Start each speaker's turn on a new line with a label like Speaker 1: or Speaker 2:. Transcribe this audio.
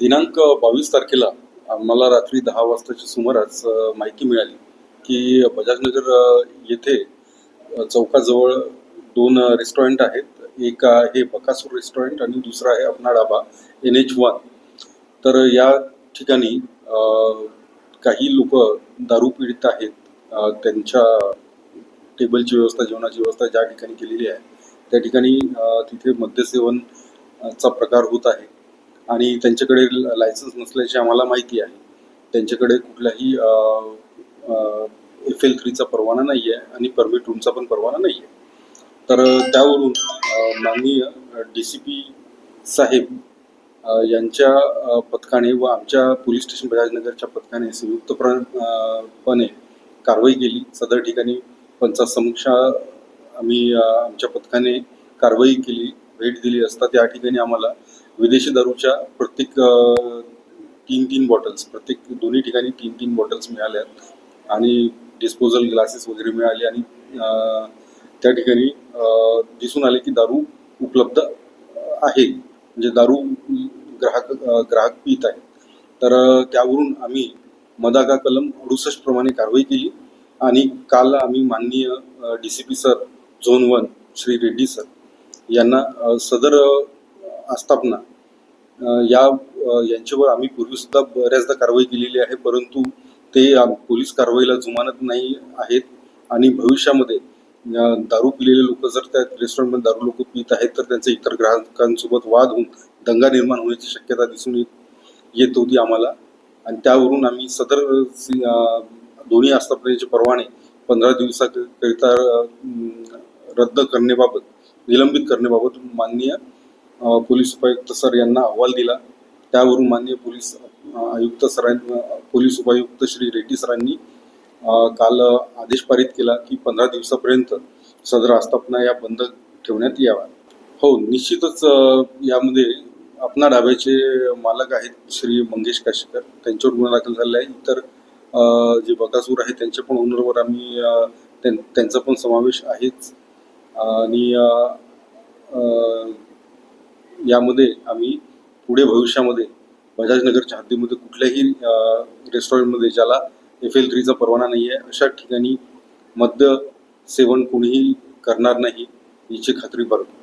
Speaker 1: दिनांक बावीस तारखेला आम्हाला रात्री दहा वाजताच्या सुमारास माहिती मिळाली की बजाजनगर येथे चौकाजवळ दोन रेस्टॉरंट आहेत. एक आहे बकासूर रेस्टॉरंट आणि दुसरा आहे Apna Dhaba N H one. तर या ठिकाणी काही लोक दारू पीडित आहेत. त्यांच्या टेबलची व्यवस्था जेवणाची व्यवस्था ज्या ठिकाणी केलेली आहे त्या ठिकाणी तिथे मद्यसेवन चा प्रकार होत आहे. आणि त्यांच्याकडे लायसन्स नसल्याची आम्हाला माहिती आहे. त्यांच्याकडे कुठलाही एफ एल थ्रीचा परवाना नाही आहे आणि परमिट रूमचा पण परवाना नाही आहे तर त्यावरून माननीय डी सी पी साहेब यांच्या पथकाने व आमच्या पोलीस स्टेशन बजाजनगरच्या पथकाने संयुक्तपणे कारवाई केली. सदर ठिकाणी पंचासमक्ष आम्ही आमच्या पथकाने कारवाई केली भेट दिली असता त्या ठिकाणी आम्हाला विदेशी दारूच्या प्रत्येक तीन तीन बॉटल्स प्रत्येक दोन्ही ठिकाणी तीन तीन बॉटल्स मिळाल्या. आणि डिस्पोजल ग्लासेस वगैरे मिळाले आणि त्या ठिकाणी दिसून आले की दारू उपलब्ध आहे. म्हणजे दारू ग्राहक ग्राहक पित आहेत. तर त्यावरून आम्ही मदागा कलम अडुसष्ट प्रमाणे कारवाई केली. आणि काल आम्ही माननीय D C P sir zone one Shri Reddy sir यांना सदर आस्थापना या यांच्यावर आम्ही पूर्वीसुद्धा बऱ्याचदा कारवाई केलेली आहे परंतु ते पोलीस कारवाईला जुमानत नाही आहेत आणि भविष्यामध्ये दारू पिलेले लोक जर त्या रेस्टॉरंटमध्ये दारू लोक पित आहेत तर त्यांचे इतर ग्राहकांसोबत वाद होऊन दंगा निर्माण होण्याची शक्यता दिसून येत येत होती आम्हाला. आणि त्यावरून आम्ही सदर दोन्ही आस्थापनेचे परवाने पंधरा दिवसाकरिता रद्द करण्याबाबत निलंबित करण्याबाबत माननीय पोलीस उपायुक्त सर यांना अहवाल दिला. त्यावरून माननीय पोलीस आयुक्त सरांनी पोलीस उपायुक्त श्री रेड्डी सरांनी काल आदेश पारित केला की पंधरा दिवसापर्यंत सदर आस्थापना या बंद ठेवण्यात याव्या. हो निश्चितच यामध्ये आपणा डाब्याचे मालक आहेत श्री मंगेश काशीकर. त्यांच्यावर गुन्हा दाखल झालेला आहे. इतर जे बकासूर आहेत त्यांच्या पण ओनरवर आम्ही त्यां- त्यांचा पण समावेश आहेच. आणि यामध्ये आम्ही पुढे भविष्यामध्ये बजाजनगरच्या हद्दीमध्ये कुठल्याही रेस्टॉरंटमध्ये ज्याला एफ एल थ्रीचा परवाना नाही आहे अशा ठिकाणी मद्य सेवन कोणीही करणार नाही याची खात्री बाळगतो